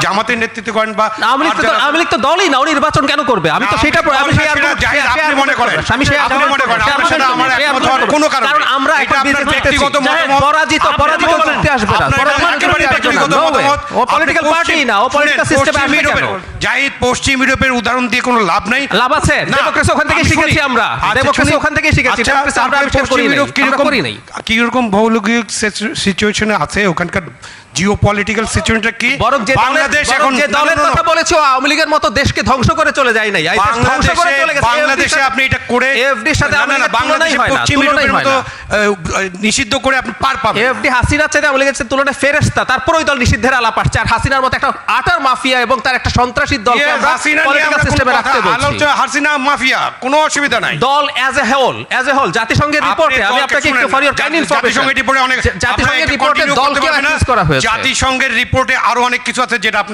জামাতের নেতৃত্ব করেন বা আওয়ামী লীগ তো আওয়ামী লীগ তো দলই না উনি নির্বাচন কেন করবে? আমি তো সেটা আপনি আমি সেই সেটা আপনি মনে করেন। আমি সেই আপনি মনে করেন, সেই সাথে আমার একমত হওয়ার কোনো কারণ কারণ আমরা এটা আপনার ব্যক্তিগত মতামত। পরাজিত পরাজিত করতে আসবে না। ব্যক্তিগত. মতামত। ও পলিটিক্যাল পশ্চিম- পার্টি না ও পলিটিক্যাল সিস্টেমে আসবে ইউরোপের- কেন? জাহিদ পশ্চিম ইউরোপের উদাহরণ দিয়ে কোনো লাভ নাই? লাভ আছে। ডেমোক্রেসি ওখান থেকে শিখেছি আমরা। আচ্ছা, ডেমোক্রেসি শুনি। ওখান থেকে শিখেছি। আচ্ছা, ডেমোক্রেসি আমরা আবিষ্কার করি পশ্চিম নাই। ইউরোপ আমরা কীরকম করি নাই। কীরকম ভৌগোলিক সিচুয়েশনে আছে? ওখানকার জিও পলিটিক্যাল সিচুয়েশনটা কি? বরং যে বাংলাদেশ এখন যে দলের কথা বলেছ আওয়ামী লীগের মতো দেশকে ধ্বংস করে চলে যায় নাই। ধ্বংস করে বাংলাদেশে চলে গেছে। বাংলাদেশে আপনি এটা করে এফডির সাথে না, বাংলাদেশে পশ্চিম ইউরোপের মতো নিষিদ্ধ করে আপনি পার পাবেন। এফডি চাইতে আওয়ামী লীগের তুলনায় ফেরেস্তা তারপরে ওই দল নিষিদ্ধের আলাপ আসছে। আর হাসিনার মতো একটা আটার মাফিয়া এবং তার একটা সন্ত্রাসীর দলকে ইয়ে, আমরা পলিটিক্যাল সিস্টেমে রাখতে বলছি। আলোচনা হাসিনা মাফিয়া কোনো অসুবিধা নাই। দল as a whole as a whole জাতিসংঘের রিপোর্টে আমি আপনাকে একটু ফর ইওর কাইন্ড ইনফরমেশন জাতিসংঘের রিপোর্টে অনেক জাতিসংঘের রিপোর্টে দলকে অ্যাক্সেস করা হয়েছে। জাতিসংঘের রিপোর্টে আরও অনেক কিছু আছে যেটা